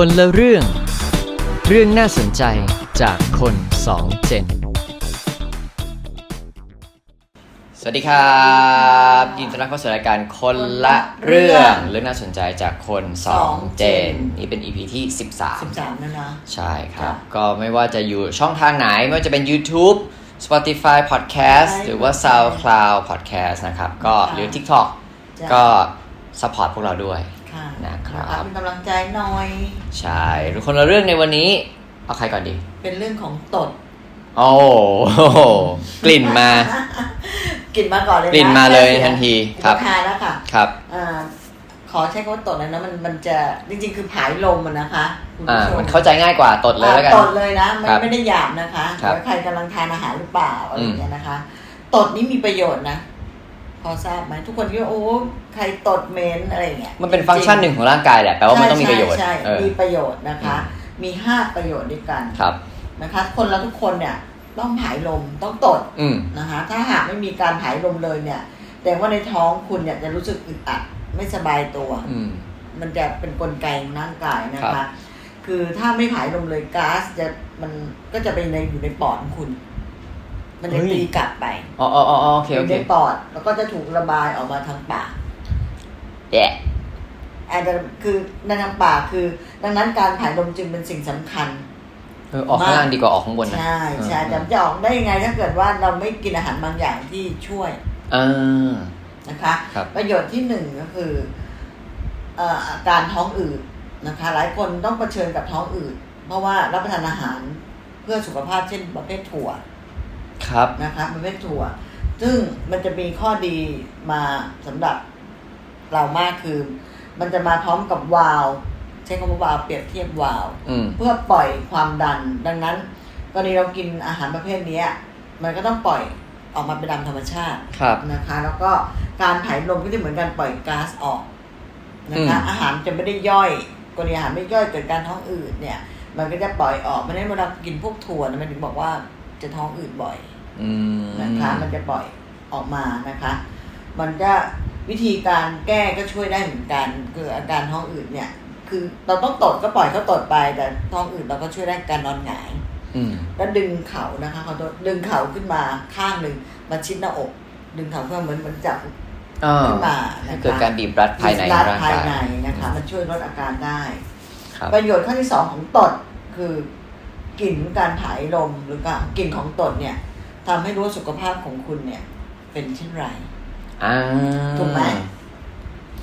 คนละเรื่อง เรื่องน่าสนใจจากคนสองเจน สวัสดีครับยินดีต้อนรับเข้าสู่รายการคนละเรื่อง เรื่องน่าสนใจจากคนสองเจน นี่เป็น EP ที่ สิบสามแล้วนะ13ใช่ครับค่ะก็ไม่ว่าจะอยู่ช่องทางไหน ไม่ว่าจะเป็น YouTube Spotify Podcast ใช่หรือว่า SoundCloud Podcast นะครับ ก็ค่ะหรือ TikTok จ้ะ ก็สปอร์ตพวกเราด้วย ค่ะนะครับเป็นกำลังใจหน่อย ใช่หรือคนละเรื่องในวันนี้ เอาใครก่อนดี เป็นเรื่องของตด โอ้โหกลิ่นมา กลิ่นมาก่อนเลยนะกลิ่นมาเลยแค่สีทันทีครับอุปทานแล้วค่ะ ครับอ่าขอใช้คำว่าตดนะนะมันมันจะจริงๆ คือผายลมอะนะคะคุณอ่าผู้ชมมันเข้าใจง่ายกว่าตดเลยแล้วกันอ่าตดเลยนะไม่ครับไม่ได้หยาบนะคะครับว่าใครกำลังทานอาหารหรือเปล่าอะไรอย่างเงี้ยนะคะ ตดนี้มีประโยชน์นะพ อทราบไหมทุกคนคิดว่าโอ้ใครตดเหมนอะไรอย่างเงี้ยมันเป็นฟังก์ชันหนึ่งของร่างกายแหละแปลว่ามันต้องมีประโยชน์ใช่เอใช่อมีประโยชน์นะคะ มีห้าประโยชน์ด้วยกันครับนะคะ คนเราทุกคนเนี่ยต้องผายลมต้องตดอืมนะคะ ถ้าหากไม่มีการผายลมเลยเนี่ย แต่ว่าในท้องคุณเนี่ยจะรู้สึกอึดอัดไม่สบายตัวอืมมันจะเป็นกลไกของร่างกายนะครัคะบคือถ้าไม่ผายลมเลยก๊าซจะมันก็จะไปในอยู่ในปอดของคุณ มันจะตีกลับไปอ๋ออ๋ออ๋อโอเคอโอยู่เคในปอดแล้วก็จะถูกระบายออกมาทางปากแยะอาจจะคือในทางปากคือ ดังนั้นการผายลมจึงเป็นสิ่งสำคัญ เออออกข้างล่างดีกว่าออกข้างบนนะใช่ใช่เอแต่อมันจะออกได้ยังไงถ้าเกิดว่าเราไม่กินอาหารบางอย่างที่ช่วยอ่า นะคะ ครับ ประโยชน์ที่หนึ่งก็คือเอ่ออาการท้องอืดนะคะ หลายคนต้องเผชิญกับท้องอืดเพราะว่ารับประทานอาหารเพื่อสุขภาพเช่นประเภทถั่ว ครับนะคะประเภทถั่ว ซึ่งมันจะมีข้อดีมาสำหรับเรามากคือ มันจะมาพร้อมกับวาล์วใช้คำว่าวาล์วเปรียบเทียบวาล์วอืมเพื่อปล่อยความดันดังนั้นกรณีเรากินอาหารประเภทเนี้ยมันก็ต้องปล่อยออกมาเป็นตามธรรมชาติครับนะคะ แล้วก็การผายลมก็จะเหมือนการปล่อยก๊าซออกนะคะอืมอาหารจะไม่ได้ย่อยกรณีอาหารไม่ย่อยเกิดการท้องอืดเนี่ย มันก็จะปล่อยออกไม่ได้เวลากินพวกถั่วนะมันถึงบอกว่า จะท้องอืดบ่อยอืมนะคะ มันจะปล่อยออกมานะคะ มันจะวิธีการแก้ก็ช่วยได้เหมือนกัน คืออาการท้องอืดเนี่ย คือเราต้องตดก็ปล่อยเขาตดไปแต่ท้องอืดเราก็ช่วยได้การนอนหงายอืมแล้วดึงเข่านะคะเขาดึงเข่าขึ้นมาข้างหนึ่งมาชิดหน้าอก ดึงเข่าขึ้นมาเหมือนเหมือนจับอ่าขึ้นมาให้นะคะเกิดการบีบรัดภายในรัดร่างภายกายในนะคะ มันช่วยลดอาการได้ครับประโยชน์ข้อที่สองของตดคือ กลิ่นของการผายลมหรือการกลิ่นของตดเนี่ยทำให้รู้ว่าสุขภาพของคุณเนี่ย เป็นเช่นไรอ่าถูกไหม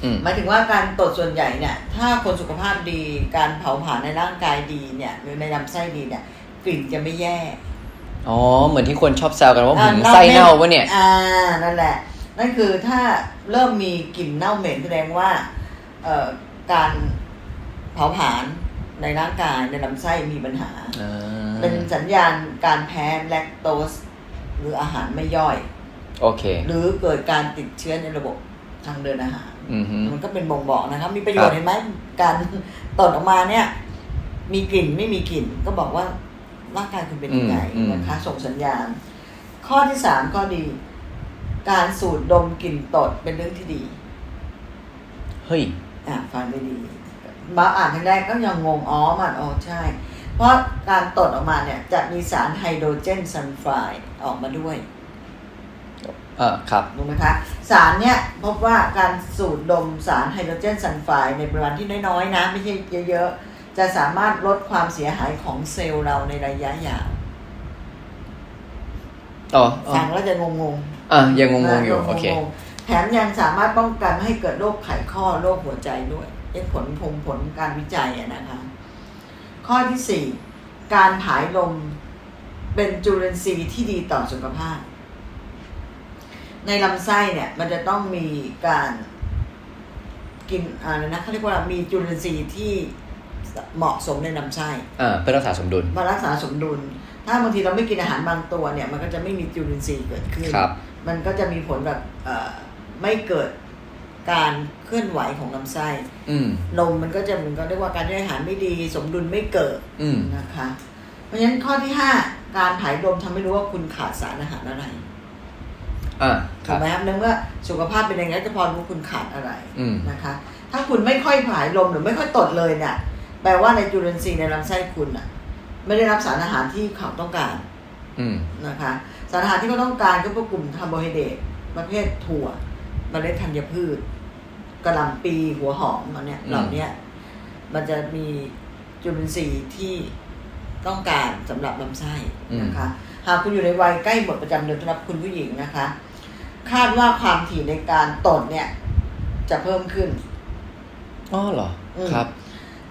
อืมหมายถึงว่าการตดส่วนใหญ่เนี่ย ถ้าคนสุขภาพดีการเผาผลาญในร่างกายดีเนี่ยหรือในลำไส้ดีเนี่ย กลิ่นจะไม่แย่อ๋อเหมือนที่คนชอบแซวกันว่าอ่าหืมเน่าไส้เหม็นเน่าวะเนี่ย อ่านั่นแหละ นั่นคือถ้าเริ่มมีกลิ่นเน่าเหม็นแสดงว่า เอ่อการเผาผลาญ ในร่างกายในลำไส้มีปัญหาอ่าเป็นสัญญาณการแพ้แลคโตส หรืออาหารไม่ย่อย โอเค หรือเกิดการติดเชื้อในระบบทางเดินอาหารอือฮึมันก็เป็นบ่งบอกนะครับ มีประโยชครัน์บเห็นไหมการตดออกมาเนี่ย มีกลิ่นไม่มีกลิ่น ก็บอกว่าร่างกายคุณเป็นยังไงนะคะส่งสัญญาณ ข้อที่สามข้อดี การสูดดมกลิ่นตดเป็นเรื่องที่ดี เฮ้ย อะฟังได้ดี มาอ่านครั้งแรกก็ยังงงอ๋อมันอ๋อใช่ เพราะการตดออกมาเนี่ยจะมีสารไฮโดรเจนซัลไฟด์ออกมาด้วยเออครับรู้ไหมคะสารเนี่ยพบว่าการสูดดมสารไฮโดรเจนซัลไฟด์ในปริมาณที่น้อยๆนะไม่ใช่เยอะๆ จะสามารถลดความเสียหายของเซลล์เราในระยะยาวอ๋ออ๋อฟังแล้วจะงงๆอะยังงงๆอยู่นะโอเคงงๆแถมยังสามารถป้องกันไม่ให้เกิดโรคไขข้อโรคหัวใจด้วย เป็นผลพงผลการวิจัยอะนะคะ ข้อที่สี่การผายลมเป็นจุลินทรีย์ที่ดีต่อสุขภาพ ในลำไส้เนี่ยมันจะต้องมีการกินอะไรนะเขาเรียกว่ามีจุลินทรีย์ที่เหมาะสมในลำไส้อ่าเพื่อรักษาสมดุลมารักษาสมดุล ถ้าบางทีเราไม่กินอาหารบางตัวเนี่ย มันก็จะไม่มีจุลินทรีย์เกิดขึ้นครับมันก็จะมีผลแบบเอ่อไม่เกิด การเคลื่อนไหวของลำไส้อืมลมมันก็จะเหมือนกับเรียกว่าการย่อยอาหารไม่ดี สมดุลไม่เกิดอืมนะคะ เพราะฉะนั้นข้อที่ห้าการผายลมทำให้รู้ว่าคุณขาดสารอาหารอะไรอ่าคถูรักบไหมครับเนื่องว่าสุขภาพเป็นยังไงจะพอรู้คุณขาดอะไรอืมนะคะ ถ้าคุณไม่ค่อยผายลมหรือไม่ค่อยตดเลยเนี่ยแปลว่าในจุลินทรีย์ในลำไส้คุณอะ ไม่ได้รับสารอาหารที่เขาต้องการอืมนะคะ สารอาหารที่เขาต้องการก็พวกกลุ่มคาร์โบไฮเดรตประเภทถั่วเมล็ดธัญพืช กระหล่ำปีหัวหอมมันเนี่ยอืมเหล่าเนี้ยมันจะมีจุลินทรีย์ที่ต้องการสำหรับลำไส้นะคะ หากคุณอยู่ในวัยใกล้หมดประจำเดือนสำหรับคุณผู้หญิงนะคะ คาดว่าความถี่ในการตดเนี่ย จะเพิ่มขึ้นอ๋อเหรออืมครับ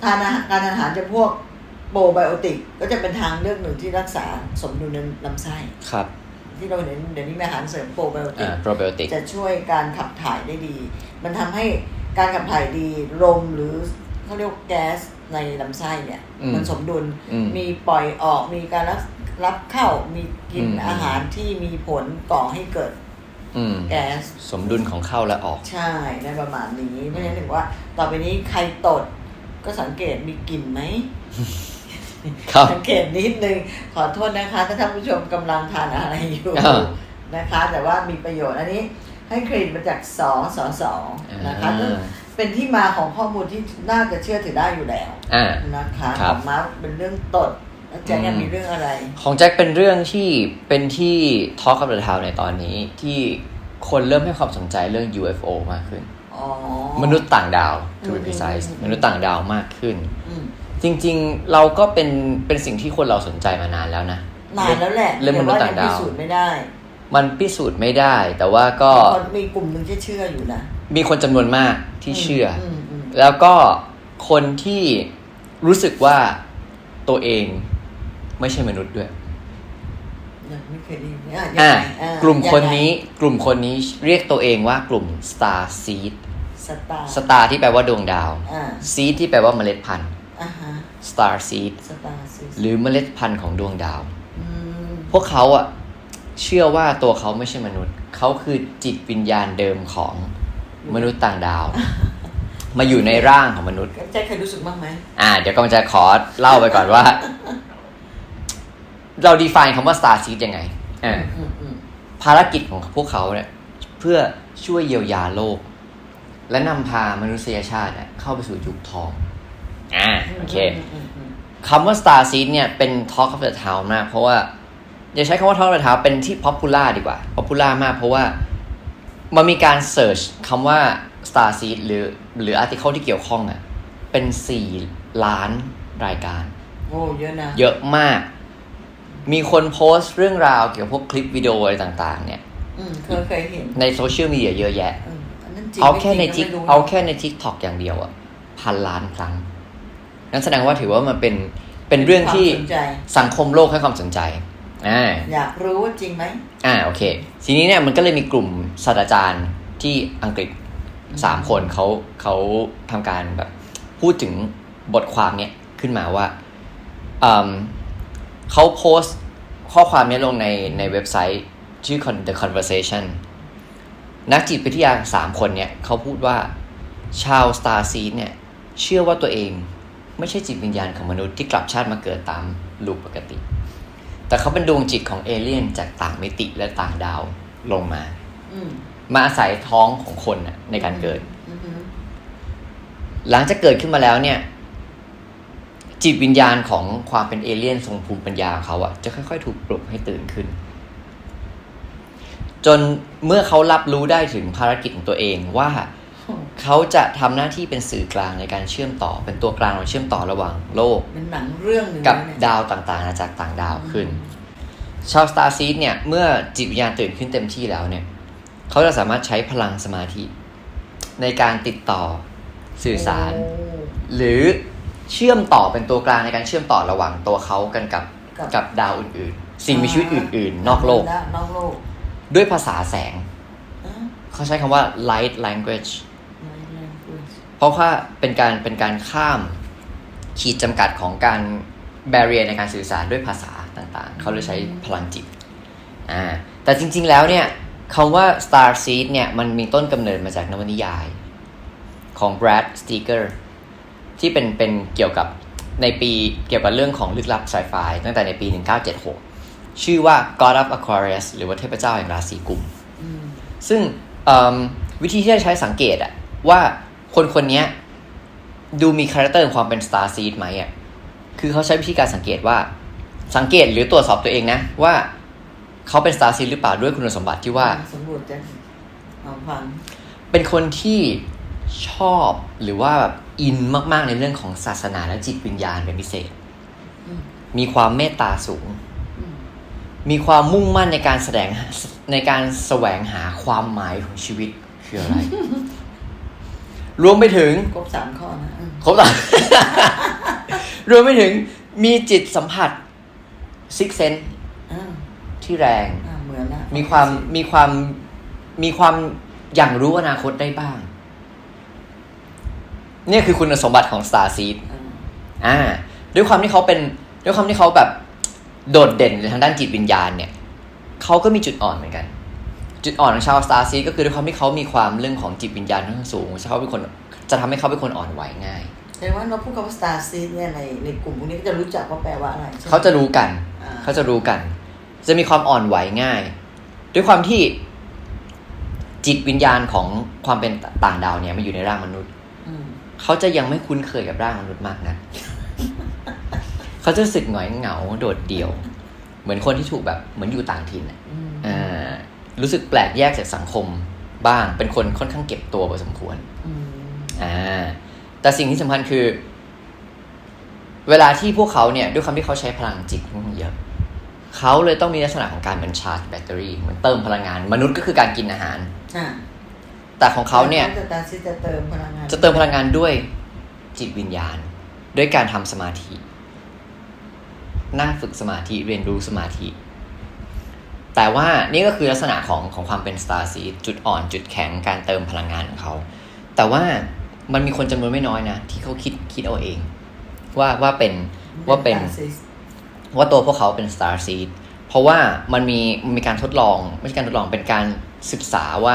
ทานอาหารการทานอาหารจะพวกโปรไบโอติกก็จะเป็นทางเลือกหนึ่งที่รักษาสมดุลในลำไส้ครับ ที่เราเห็นเดี๋ยวนี้มีอาหารเสริมโปรไบโอติอ่ากโปรไบโอติกจะช่วยการขับถ่ายได้ดี มันทำให้การขับถ่ายดีลมหรือเขาเรียกว่าแก๊สในลำไส้เนี่ยอืมมันสมดุลอืมมีปล่อยออกมีการรับรับเข้ามีกินอืมอาหารที่มีผลก่อให้เกิดอืมแก๊สสมดุลของเข้าและออก ใช่ในประมาณนี้เพราะฉะนั้นถึงว่า ต่อไปนี้ใครตดก็สังเกตมีกลิ่นไหมครับ สังเกตนิดนึง ขอโทษนะคะ ถ้าท่านผู้ชมกำลังทานอะไรอยู่อ่านะคะ แต่ว่ามีประโยชน์อันนี้ให้เครดิตมาจากสสสนะคะอ่าซึ่งเป็นที่มาของข้อมูลที่น่าจะเชื่อถือได้อยู่แล้วอ่านะคะครัขบองมาร์คเป็นเรื่องตดแล้วแจ็คยังอืมมีเรื่องอะไร ของแจ็คเป็นเรื่องที่เป็นที่ทอ l k กับเดอะทาวในตอนนี้ที่คนเริ่มให้ความสนใจเรื่อง UFO มากขึ้นอ๋อมนุษย์ต่างดาว to อื be ม precise อืมมนุษย์ต่างดาวมากขึ้นอืม จริง ๆ เราก็เป็นเป็นสิ่งที่คนเราสนใจมานานแล้วนะนานแล้วแหละเรื่องมนุษย์ต่างดาวแต่ว่ยังพิสูจน์ไม่ได้ มันพิสูจน์ไม่ได้ แต่ว่าก็คนมีกลุ่มหนึ่งที่เชื่ออยู่นะมีคนจำนวนมากที่เชื่ออมอืมแล้วก็คนที่รู้สึกว่าตัวเองไม่ใช่มนุษย์ด้วยยังไม่เคยได้ยินอะยังอะไงอะกลุ่มคนยังไงนี้กลุ่มคนนี้เรียกตัวเองว่ากลุ่ม Star Seed สตาร์ Star ที่แปลว่าดวงดาวอ่า Seed ที่แปลว่าเมล็ดพันธุ์ อ่าฮะ Star Seed สตาร์ซิสหรือเมล็ดพันธุ์ของดวงดาวอืมพวกเขาอะเชื่อว่าตัวเขาไม่ใช่มนุษย์ เขาคือจิตวิญญาณเดิมของมนุษย์ต่างดาว มาอยู่ในร่างของมนุษย์ แจ็คเคยรู้สึกบ้างไหม อ่า เดี๋ยวกำลังจะขอเล่าไปก่อนว่า เรา define คำว่า Star Seed ยังไงอ่าอืมอืมภารกิจของพวกเขาเนี่ย เพื่อช่วยเยียวยาโลก และนำพามนุษยชาติเนี่ยเข้าไปสู่ยุคทอง อ่าโอเคมอืมอืมคำว่า Star Seed เนี่ยเป็น Talk of the Town มาก เพราะว่าอย่าใช้คำว่า Talk of the Town เป็นที่ popular ดีกว่า popular มาก เพราะว่ามันมีการ search คำว่า Star Seed หรือหรือ article ที่เกี่ยวข้องอะ่ะเป็น 4 ล้านรายการ โอ้เยอะนะ เยอะมาก มีคนโพสต์เรื่องราวเกี่ยวกับพวกคลิปวิดีโออะไรต่าง ๆ เนี่ยอืมเคยเคยเห็น ในโซเชียลมีเดียเยอะแยะ เอออันนั้นจริงเอาแค่ในไม่จทิริกงก็ไม่รู้นะเอาแค่ในทิกตอกอย่างเดียวอะพันล้านครั้ง นั่นแสดงว่าถือว่ามันเป็นเป็นเรื่องที่ความสนใจสังคมโลกให้ความสนใจอ่าอยากรู้ว่าจริงไหมอ่าโอเค ทีนี้เนี่ยมันก็เลยมีกลุ่มศาสตราจารย์ที่อังกฤษสามคนเขาเขาทำการแบบพูดถึงบทความเนี่ยขึ้นมาว่าอืมเขาโพสต์ข้อความเนี้ลงในในเว็บไซต์ชื่อ Con- The Conversation นักจิตวิทยาสามคนเนี่ยเขาพูดว่าชาว Star Seed เนี่ย เชื่อว่าตัวเอง ไม่ใช่จิตวิญญาณของมนุษย์ที่กลับชาติมาเกิดตามลูกปกติ แต่เขาเป็นดวงจิตของเอเลี่ยนจากต่างมิติและต่างดาวลงมาอืมมาอาศัยท้องของคนน่ะในการเกิดอืมอืมหลังจากเกิดขึ้นมาแล้วเนี่ย จิตวิญญาณของความเป็นเอเลี่ยนทรงภูมิปัญญาของเขาอะจะค่อยๆ ถูกปลุกให้ตื่นขึ้น จนเมื่อเขารับรู้ได้ถึงภารกิจของตัวเองว่า เขาจะทำหน้าที่เป็นสื่อกลางในการเชื่อมต่อ เป็นตัวกลางเราเชื่อมต่อระหว่างโลกเป็นหนังเรื่องหนึ่งกับนะเนี่ยดาวต่างๆอาณาจากรต่างดาวขึ้น ชาวสตาร์ซีดเนี่ย เมื่อจิตวิญญาณตื่นขึ้นเต็มที่แล้วเนี่ย เขาจะสามารถใช้พลังสมาธิ ในการติดต่อสื่อสารโอ้หรือเชื่อมต่อเป็นตัวกลางในการเชื่อมต่อระหว่างตัวเขากันกับกับกับดาวอื่นๆ สิ่งมีชีวิตอื่น ๆ นอกโลกนอกโลกด้วยภาษาแสงอะเขาใช้คำว่า light language Light language เพ ราะว่าเป็นการเป็นการข้ามขีดจำกัดของการ barrier ในการสื่อสารด้วยภาษาต่างๆ เขาเลยใช้พลังจิตอ่าแต่จริงๆแล้วเนี่ยคำว่า star seed เนี่ยมันมีต้นกำเนิดมาจากนวนิยาย ของ Brad Steger ที่เป็นเป็นเกี่ยวกับในปีเกี่ยวกับเรื่องของลึกลับไซไฟตั้งแต่ในปี 1976 ชื่อว่า God of Aquarius หรือว่าเทพเจ้าแห่งราศีกุมอืมซึ่งเอิ่มวิธีที่จะใช้สังเกตอะว่า คนคนนี้ดูมีคาแรคเตอร์ของความเป็น Star Seed ไหมอะ คือเขาใช้วิธีการสังเกตว่า สังเกตหรือตรวจสอบตัวเองนะ ว่าเขาเป็น Star Seed หรือเปล่าด้วยคุณสมบัติที่ว่า สำรวจจะเอาฟังเป็นคนที่ชอบหรือว่าแบบอินมากๆในเรื่องของศาสนาและจิตวิญญาณเป็นพิเศษ มีความเมตตาสูง มีความมุ่งมั่นในการแสดงในการแสวงหาความหมายของชีวิตคืออะไร รวมไปถึงครบสามข้อนะอืมครบแล้วรวมไปถึงมีจิตสัมผัสซิกเซนอ่าที่แรงอ่าเหมือนละมีความมีความมีความอย่างรู้อนาคตได้บ้าง เนี่ยคือคุณสมบัติของ Star Seed อ่าอ่า ด้วยความที่เขาเป็น ด้วยความที่เขาแบบโดดเด่นในทางด้านจิตวิญญาณเนี่ย เขาก็มีจุดอ่อนเหมือนกัน จุดอ่อนของชาว Star Seed ก็คือด้วยความที่เขามีความเรื่องของจิตวิญญาณค่อนข้างสูงเขาเป็นคนจะทำให้เขาเป็นคนอ่อนไหวง่ายแสดงว่าเราพูดคำว่า star seed เนี่ยในในกลุ่มพวกนี้ก็จะรู้จักว่าแปลว่าอะไรใช่ไหมเขาจะรู้กันอ่าเขาจะรู้กัน จะมีความอ่อนไหวง่าย ด้วยความที่จิตวิญญาณของความเป็นต่างดาวเนี่ยมันอยู่ในร่างมนุษย์อืมเขาจะยังไม่คุ้นเคยกับร่างมนุษย์มากนะเขาจะรู้สึกหงอยเหงาโดดเดี่ยว เหมือนคนที่ถูกแบบเหมือนอยู่ต่างถิ่นอะอืมอ่า รู้สึกแปลกแยกจากสังคมบ้าง เป็นคนค่อนข้างเก็บตัวพอสมควรอืมอ่าแต่สิ่งที่สำคัญคือ เวลาที่พวกเขาเนี่ย ด้วยความที่เขาใช้พลังจิตค่อนข้างเยอะเขาเลยต้องมีลักษณะของการเหมือนชาร์จแบตเตอรี่เหมือนเติมพลังงาน มนุษย์ก็คือการกินอาหารอ่าแต่ของเขาเนี่ยสตาร์ซีจะเติมพลังงานจะเติมพลังงานด้วยจิตวิญญาณ ด้วยการทำสมาธิ นั่งฝึกสมาธิเรียนรู้สมาธิ แต่ว่านี่ก็คือลักษณะของของความเป็น Star Seed จุดอ่อนจุดแข็งการเติมพลังงานของเขา แต่ว่ามันมีคนจำนวนไม่น้อยนะ ที่เขาคิดคิดเอาเอง ว่าว่าเป็นว่าเป็นสตร์ซีดว่าตัวพวกเขาเป็น Star Seed เพราะว่ามันมีมันมีการทดลอง ไม่ใช่การทดลองเป็นการศึกษาว่า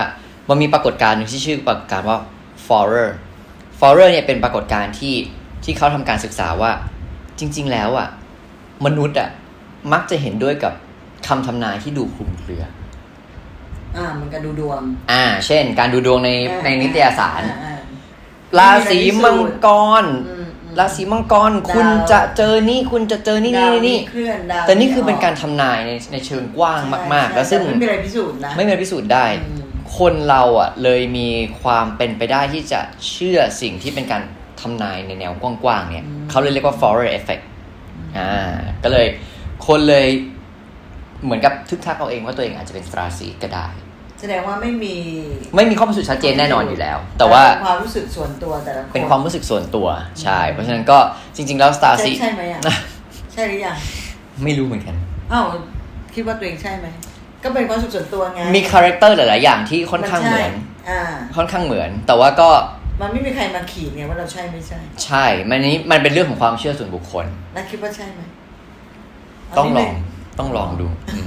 มันมีปรากฏการณ์หนึ่งที่ชื่อปรากฏการณ์ว่า Forer Forer เนี่ยเป็นปรากฏการณ์ที่ที่เขาทำการศึกษาว่า จริง ๆ แล้วอะมนุษย์อะมักจะเห็นด้วยกับ คำทำนายที่ดูคลุมเครือ อ่า มันก็ดูดวง อ่า เช่น การดูดวงในอ่าในนิตยสาร อ่อ่าราศีมังกร อืมอืมราศีมังกรคุณดาวจะเจอนี่คุณจะเจอนี่ดาวนี่นี่ เคลื่อนดาวแต่นี่คือเป็นการทำนายในในเชิงกว้างมากๆใช่แล้วซึ่ง ไม่มีอะไรพิสูจน์นะ ไม่มีอะไรพิสูจน์ได้ อืม คนเราอะเลยมีความเป็นไปได้ที่จะเชื่อสิ่งที่เป็นการทำนายในแนวกว้างๆเนี่ยเขาเลยเรียกว่า Forer effect อ่าก็เลยคนเลย เหมือนกับทึกทักเอาเองว่าตัวเองอาจจะเป็นสตราซีก็ได้ แสดงว่าไม่มีไม่มีข้อพิสูจน์ชัดเจนแน่นอนอยู่แล้ว แต่ว่าเป็นความรู้สึกส่วนตัวแต่ละคนเป็นความรู้สึกส่วนตัวใช่ เพราะฉะนั้นก็จริง ๆ แล้วสตาร์ใช่ซีใช่ไหมอะใช่หรือยังไม่รู้เหมือนกันอ้าวคิดว่าตัวเองใช่ไหมก็เป็นความรู้สึกส่วนตัวไงมีคาแรคเตอร์หลายๆอย่างที่ค่อนข้างเหมือนใช่อ่าค่อนข้างเหมือน แต่ว่าก็มันไม่มีใครมาขีดไงว่าเราใช่ไม่ใช่ ใช่ มันนี้มันเป็นเรื่องของความเชื่อส่วนบุคคลแล้วคิดว่าใช่ไหมต้องลองเานิดนึ ต้องลองดูอืม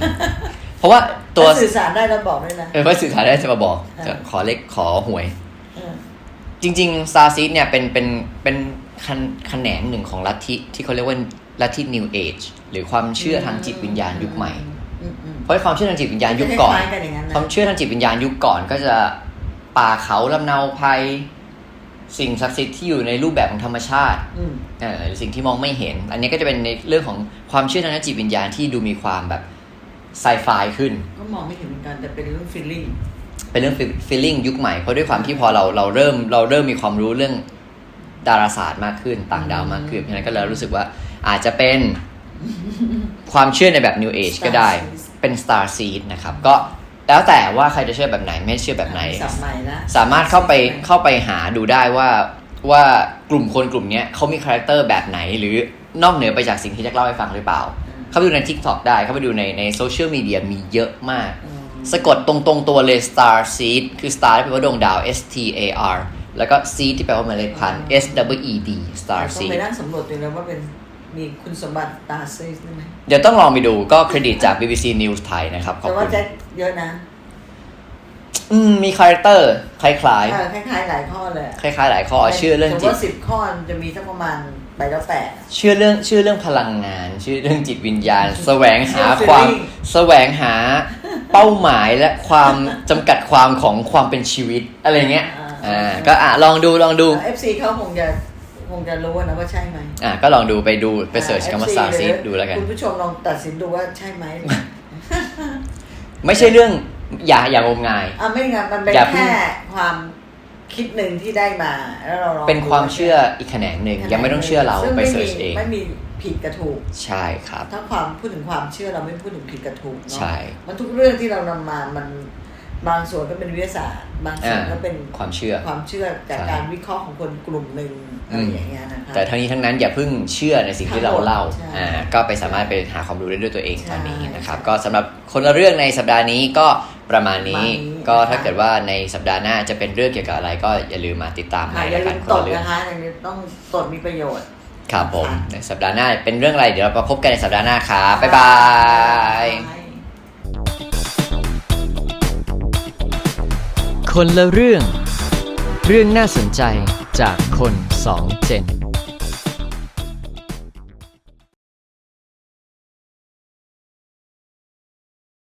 เพราะว่าตัวถ้าสื่อสารได้เราบอกด้วยนะเออว่าสื่อสารได้จะมาบอกอ่าจะขอเลขขอหวย เออจริงๆ Star Seed เนี่ยเป็นเป็นเป็นคันแขนงหนึ่งของลัทธิที่เขาเรียกว่าลัทธิ New Age หรือความเชื่อทางจิตวิญญาณยุคใหม่ อืมอืมเพราะความเชื่อทางจิตวิญญาณยุคก่อน คล้ายๆกันอย่างนั้นนะ ความเชื่อทางจิตวิญญาณยุคก่อนก็จะป่าเขาลำเนาภัย สิ่งศักดิ์สิทธิ์ที่อยู่ในรูปแบบของธรรมชาติอืมเออหรือสิ่งที่มองไม่เห็น อันนี้ก็จะเป็นในเรื่องของความเชื่อทางด้านจิตวิญญาณที่ดูมีความแบบไซไฟขึ้น ก็มองไม่เห็นเหมือนกันแต่เป็นเรื่อง feeling เป็นเรื่อง feeling ยุคใหม่เพราะด้วยความที่พอเราเราเริ่มเราเริ่มมีความรู้เรื่องดาราศาสตร์มากขึ้นต่างดาวมากขึ้นเพราะฉะนั้นก็เลยรู้สึกว่าอาจจะเป็นความเชื่อในแบบ New Age ก็ได้ Star Seed เป็น Star Seed นะครับ ก็ แล้วแต่ว่าใครจะเชื่อแบบไหนไม่เชื่อแบบไหน สับใหม่ละสามารถเข้าไปเข้าไปหาดูได้ว่าว่ากลุ่มคนกลุ่มเนี้ยเขามีคาแรคเตอร์แบบไหน หรือนอกเหนือไปจากสิ่งที่แจ็คเล่าให้ฟังหรือเปล่า เข้าไปดูใน TikTok ได้ เข้าไปดูในในโซเชียลมีเดียมีเยอะมากอืมสะกดตรงตรงๆตัวเลย Star Seed คือ Star ที่แปลว่าดวงดาว S T A R แล้วก็ Seed ที่แปลว่าเมล็ดพันธุ์ S W E D Star ต้อง Seed ไปนั่งสำรวจตัวเองแล้วว่าเป็น มีคุณสมบัติตาเซสได้ไหมเดี๋ยวต้องลองไปดูก็เครดิตจาก BBC News ไทยนะครับ ขอบแต่ว่าคุณ แจ็คเยอะนะอืม มีคาแรคเตอร์คล้ายเออคล้ายๆหลายข้อเลยๆ คล้ายๆ หลายข้อเชื่อเรื่องแต่จิต ว่าสิบข้อมันจะมีสักประมาณใบละแปด เชื่อเรื่องเชื่อเรื่องพลังงานเชื่อเรื่องจิตวิญญาณ แสวงหาเชื่อความ feeling แสวงหาเป้าหมายและความจำกัดความของความเป็นชีวิตอะไรเงี้ย อ่าก็อะลองดูลองดู เอฟซีเขาคงจะ คงจะรู้นะว่าใช่ไหมอะก็ลองดูไปดูไปเสิร์ชคำว่า FC ซาวซีหรือดูแล้วกัน คุณผู้ชมลองตัดสินดูว่าใช่ไหม ไม่ใช่เรื่องอย่าอย่างมงายอะไม่งั้นมันเป็นอย่าเพิ่งแค่ความคิดหนึ่งที่ได้มาแล้วเราลองเป็นความเชื่ออีกแขนงหนึ่งยังไม่ต้องเชื่อเราซึ่งไปม่เสิร์ชมีเองไม่มีผิดกับถูก ใช่ครับ ถ้าความพูดถึงความเชื่อเราไม่พูดถึงผิดกับถูกเนาะใช่ มันทุกเรื่องที่เรานำมามัน บางส่วนก็เป็นวิทยาศาสตร์ บางส่วนอ่าก็เป็นความเชื่อ ความเชื่อจากใช่การวิเคราะห์ของคนกลุ่มหนึ่งอะไรอย่างเงี้ยนะคะแต่ทั้งนี้ทั้งนั้นอย่าเพิ่งเชื่อในสิ่งที่เราเล่าใช่อ่าก็ไปสามารถไปหาความรู้ได้ด้วยตัวเองใช่ตอนนี้นะครับใช่ก็สำหรับคนละเรื่องในสัปดาห์นี้ก็ประมาณนี้ประมาณนี้ก็นะคะถ้าเกิดว่าในสัปดาห์หน้าจะเป็นเรื่องเกี่ยวกับอะไรก็อย่าลืมมาติดตามในค่ะอย่ารายลืการมคนตละดเรื่องนะคะอย่างนี้ต้องตดมีประโยชน์ครับผมค่ะในสัปดาห์หน้าเป็นเรื่องอะไรเดี๋ยวเรามาพบกันในสัปดาห์หน้าครับบ๊ายบาย คนละเรื่อง เรื่องน่าสนใจจากคนสองเจน